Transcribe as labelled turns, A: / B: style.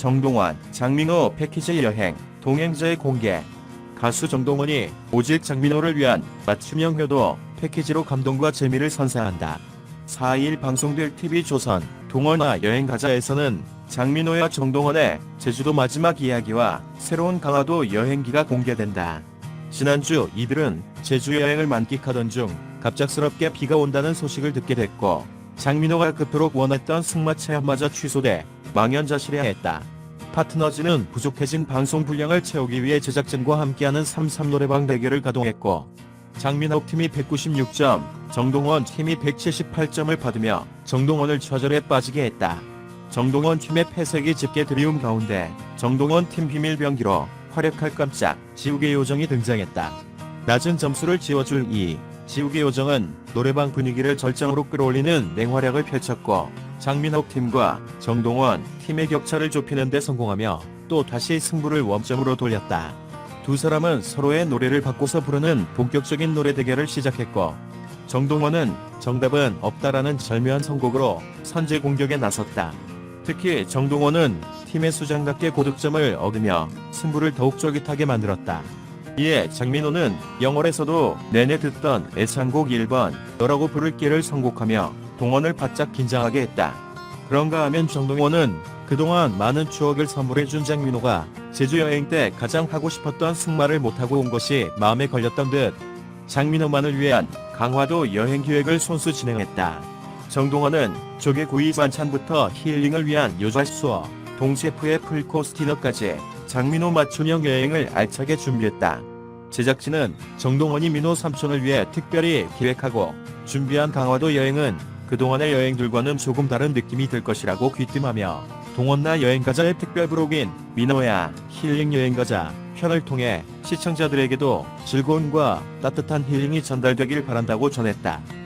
A: 정동원, 장민호 패키지 여행, 동행자의 공개. 가수 정동원이 오직 장민호를 위한 맞춤형 효도 패키지로 감동과 재미를 선사한다. 4일 방송될 TV조선 동원아 여행가자에서는 장민호와 정동원의 제주도 마지막 이야기와 새로운 강화도 여행기가 공개된다. 지난주 이들은 제주 여행을 만끽하던 중 갑작스럽게 비가 온다는 소식을 듣게 됐고 장민호가 그토록 원했던 승마 체험마저 취소돼 망연자실해 했다. 파트너즈는 부족해진 방송 분량을 채우기 위해 제작진과 함께하는 3.3 노래방 대결을 가동했고 장민호 팀이 196점, 정동원 팀이 178점을 받으며 정동원을 좌절에 빠지게 했다. 정동원 팀의 패색이 짙게 드리움 가운데 정동원 팀 비밀병기로 활약할 깜짝 지우개 요정이 등장했다. 낮은 점수를 지워줄 이 지우개 요정은 노래방 분위기를 절정으로 끌어올리는 맹활약을 펼쳤고 장민옥 팀과 정동원 팀의 격차를 좁히는 데 성공하며 또 다시 승부를 원점으로 돌렸다. 두 사람은 서로의 노래를 바꿔서 부르는 본격적인 노래 대결을 시작했고 정동원은 정답은 없다라는 절묘한 선곡으로 선제 공격에 나섰다. 특히 정동원은 팀의 수장답게 고득점을 얻으며 승부를 더욱 쫄깃하게 만들었다. 이에 장민호는 영월에서도 내내 듣던 애창곡 1번 너라고 부를게를 선곡하며 동원을 바짝 긴장하게 했다. 그런가 하면 정동원은 그동안 많은 추억을 선물해준 장민호가 제주 여행 때 가장 하고 싶었던 승마를 못하고 온 것이 마음에 걸렸던 듯 장민호만을 위한 강화도 여행 기획을 손수 진행했다. 정동원은 조개구이 반찬부터 힐링을 위한 요자 수어, 동셰프의 풀코스 디너까지 장민호 맞춤형 여행을 알차게 준비했다. 제작진은 정동원이 민호 삼촌을 위해 특별히 기획하고 준비한 강화도 여행은 그동안의 여행들과는 조금 다른 느낌이 들 것이라고 귀띔하며 동원나 여행가자의 특별 브록인 민호야 힐링 여행가자 편을 통해 시청자들에게도 즐거움과 따뜻한 힐링이 전달되길 바란다고 전했다.